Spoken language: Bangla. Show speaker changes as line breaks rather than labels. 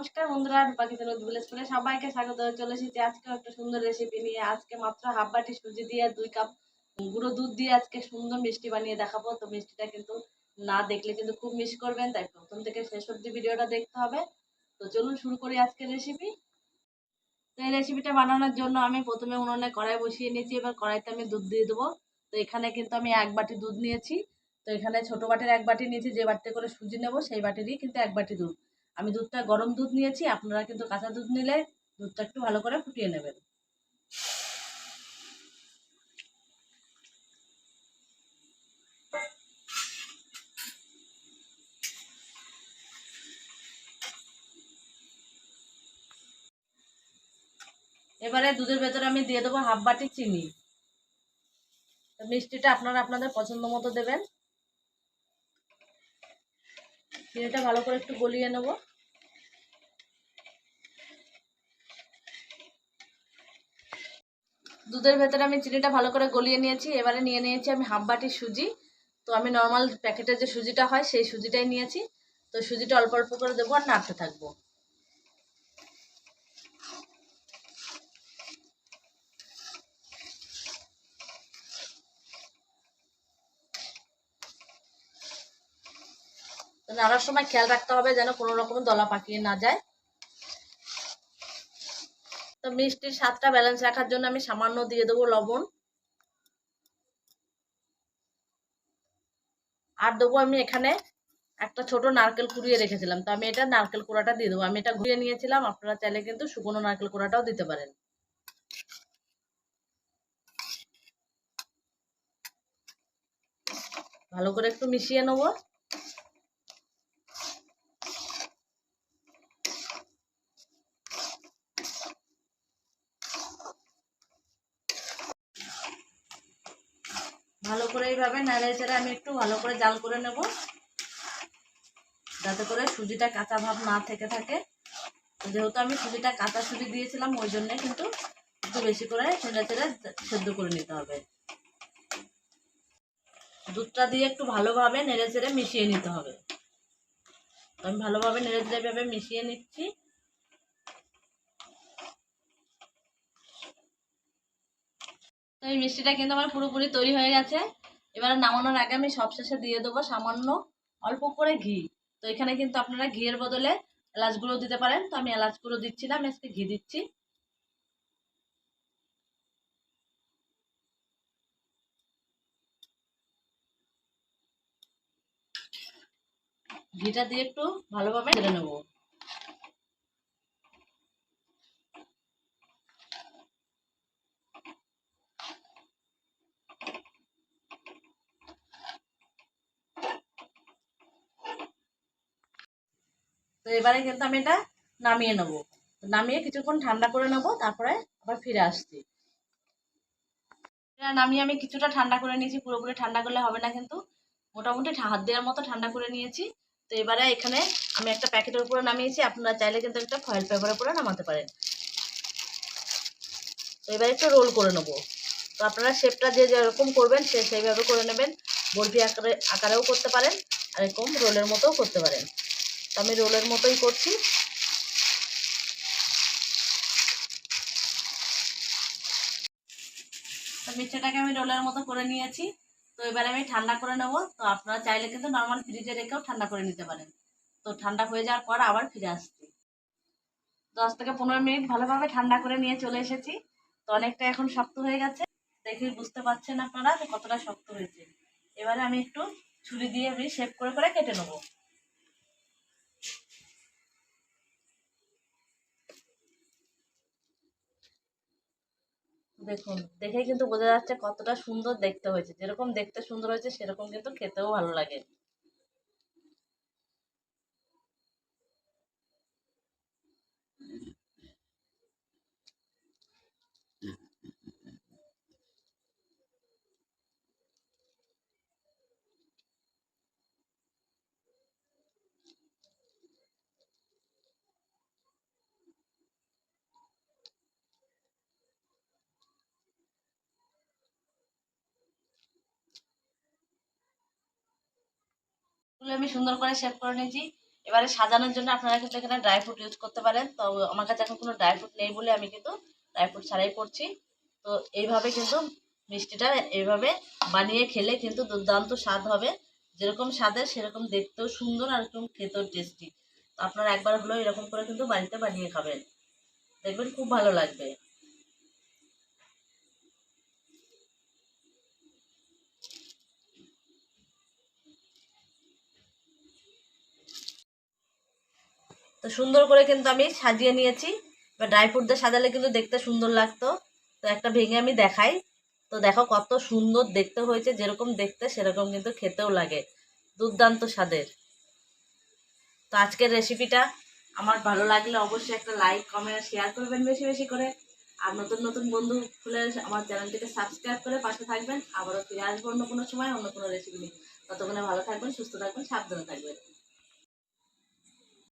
নমস্কার বন্ধুরা পাখিতে রোদ ভিলেজ করে সবাইকে স্বাগত। চলে এসেছি আজকে একটা সুন্দর রেসিপি নিয়ে। আজকে মাত্র হাফ বাটি সুজি দিয়ে দুই কাপ গুঁড়ো দুধ দিয়ে আজকে সুন্দর মিষ্টি বানিয়ে দেখাবো। তো মিষ্টিটা কিন্তু না দেখলে কিন্তু খুব মিস করবেন। তাই প্রথম থেকে শেষ অব্দি ভিডিওটা দেখতে হবে। তো চলুন শুরু করি আজকের রেসিপি তো এই রেসিপিটা বানানোর জন্য আমি প্রথমে উনুনে কড়াই বসিয়ে নিয়েছি। এবার কড়াইতে আমি দুধ দিয়ে দেবো। তো এখানে কিন্তু আমি এক বাটি দুধ নিয়েছি। তো এখানে ছোট বাটির এক বাটি নিয়েছি। যে বাটিতে করে সুজি নেব সেই বাটিরই কিন্তু এক বাটি দুধ। আমি দুধটা গরম দুধ নিয়েছি, আপনারা কিন্তু কাঁচা দুধ নিলে দুধটা একটু ভালো করে ফুটিয়ে নেবেন। এবারে দুধের ভেতরে আমি দিয়ে দেবো হাফ বাটি চিনি। মিষ্টিটা আপনারা আপনাদের পছন্দ মতো দেবেন। চিনিটা ভালো করে একটু গলিয়ে নেব। দুধের ভেতরে আমি চিনিটা ভালো করে গলিয়ে নিয়েছি। এবারে নিয়ে নিয়েছি আমি হাফ বাটি সুজি। তো আমি নর্মাল প্যাকেটের যে সুজিটা হয়, সেই সুজিটাই নিয়েছি। তো সুজিটা অল্প অল্প করে দেবো আর নাড়তে থাকব। নাড়ার সময় খেয়াল রাখতে হবে যেন কোনো রকমের দলা পাকিয়ে না যায়। তো মিষ্টির স্বাদটা ব্যালেন্স রাখার জন্য আমি সামান্য দিয়ে দেবো লবণ। আর দেবো আমি এখানে একটা ছোট নারকেল কুড়িয়ে রেখেছিলাম। তো আমি এটা নারকেল কোড়াটা দিয়ে দেবো। আমি এটা ঘুরিয়ে নিয়েছিলাম। আপনারা চাইলে কিন্তু শুকনো নারকেল কোড়াটাও দিতে পারেন। ভালো করে একটু মিশিয়ে নেব। ভালো করে এইভাবে নাড়িয়ে চেড়ে আমি একটু ভালো করে জাল করে নেব। যাতে করে সুজিটা কাঁচা ভাব না থেকে থাকে। যেহেতু আমি সুজিটা কাঁচা সুজি দিয়েছিলাম, ওই জন্যে কিন্তু একটু বেশি করে ছেড়ে ছেড়ে সেদ্ধ করে নিতে হবে। দুধটা দিয়ে একটু ভালোভাবে নেড়ে চেড়ে মিশিয়ে নিতে হবে। আমি ভালোভাবে নেড়ে চেড়ে ভাবে মিশিয়ে নিচ্ছি। তো এই মিষ্টিটা কিন্তু আমার পুরোপুরি তৈরি হয়ে গেছে। এবার নামানোর আগে আমি সবশেষে দিয়ে দেবো সামান্য অল্প করে ঘি। তো এখানে কিন্তু আপনারা ঘিয়ের বদলে এলাচ গুঁড়ো দিতে পারেন। তো আমি এলাচ গুঁড়ো দিচ্ছি না, আমি আজকে ঘি দিচ্ছি। ঘিটা দিয়ে একটু ভালোভাবে ঢেলে নেব। এবারে কিন্তু আমি এটা নামিয়ে নেব। নামিয়ে কিছুক্ষণ ঠান্ডা করে নেব, তারপরে আবার ফিরে আসছি। নামিয়ে আমি কিছুটা ঠান্ডা করে নিয়েছি, পুরোপুরি ঠান্ডা করলে হবে না কিন্তু। মোটামুটি হাত দেওয়ার মতো ঠান্ডা করে নিয়েছি। তো এবারে এখানে আমি একটা প্যাকেটের উপরে নামিয়েছি, আপনারা চাইলে কিন্তু একটা ফয়েল পেপারের উপরে নামাতে পারেন। তো এবারে একটু রোল করে নেব। তো আপনারা শেপটা যে যেরকম করবেন, সে সেইভাবে করে নেবেন। বরফি আকারে আকারেও করতে পারেন, আর এরকম রোলের মতোও করতে পারেন। তো আমি রোলের মতোই করছি। তো মিষ্টিটাকে আমি রোলের মতো করে নিয়েছি। তো এবারে আমি ঠান্ডা করে নেব। তো আপনারা চাইলে কিন্তু নর্মাল ফ্রিজে রেখেও ঠান্ডা করে নিতে পারেন। তো ঠান্ডা হয়ে যাওয়ার পর আবার ফিরে আসছি। দশ থেকে পনেরো মিনিট ভালোভাবে ঠান্ডা করে নিয়ে চলে এসেছি। তো অনেকটা এখন শক্ত হয়ে গেছে। দেখে বুঝতে পারছেন আপনারা যে কতটা শক্ত হয়েছে। এবারে আমি একটু ছুরি দিয়ে আমি শেপ করে করে কেটে নেব। দেখুন দেখে কিন্তু বোঝা যাচ্ছে কতটা সুন্দর দেখতে হয়েছে। যেরকম দেখতে সুন্দর হয়েছে, সেরকম কিন্তু খেতেও ভালো লাগে। আমি সুন্দর করে শেপ করে নিয়েছি। এবারে সাজানোর জন্য আপনারা কিন্তু এখানে ড্রাই ফ্রুট ইউজ করতে পারেন। তো আমার কাছে এখন কোনো ড্রাই ফ্রুট নেই বলে আমি কিন্তু ড্রাই ফ্রুট ছাড়াই করছি। তো এইভাবে কিন্তু মিষ্টিটা এইভাবে বানিয়ে খেলে কিন্তু দুর্দান্ত স্বাদ হবে। যেরকম স্বাদের, সেরকম দেখতেও সুন্দর আর একদম খেতেও টেস্টি তো আপনারা একবার হলেও এরকম করে কিন্তু বাড়িতে বানিয়ে খাবেন। দেখবেন খুব ভালো লাগবে। তো সুন্দর করে কিন্তু আমি সাজিয়ে নিয়েছি। এবার ড্রাই ফ্রুট দিয়ে সাজালে কিন্তু দেখতে সুন্দর লাগতো। তো একটা ভেঙে আমি দেখাই। তো দেখো কত সুন্দর দেখতে হয়েছে, যেরকম দেখতে সেরকম কিন্তু খেতেও লাগে। দুর্দান্ত স্বাদের। তো আজকের রেসিপিটা আমার ভালো লাগলে অবশ্যই একটা লাইক কমেন্ট শেয়ার করবেন বেশি বেশি করে। আর নতুন নতুন বন্ধু খুলে আমার চ্যানেলটিকে সাবস্ক্রাইব করে পাশে থাকবেন। আবারও ফিরে আসব অন্য কোনো সময়, অন্য কোনো রেসিপি নিয়ে। ততক্ষণে ভালো থাকবেন, সুস্থ থাকবেন, সাবধানে থাকবেন।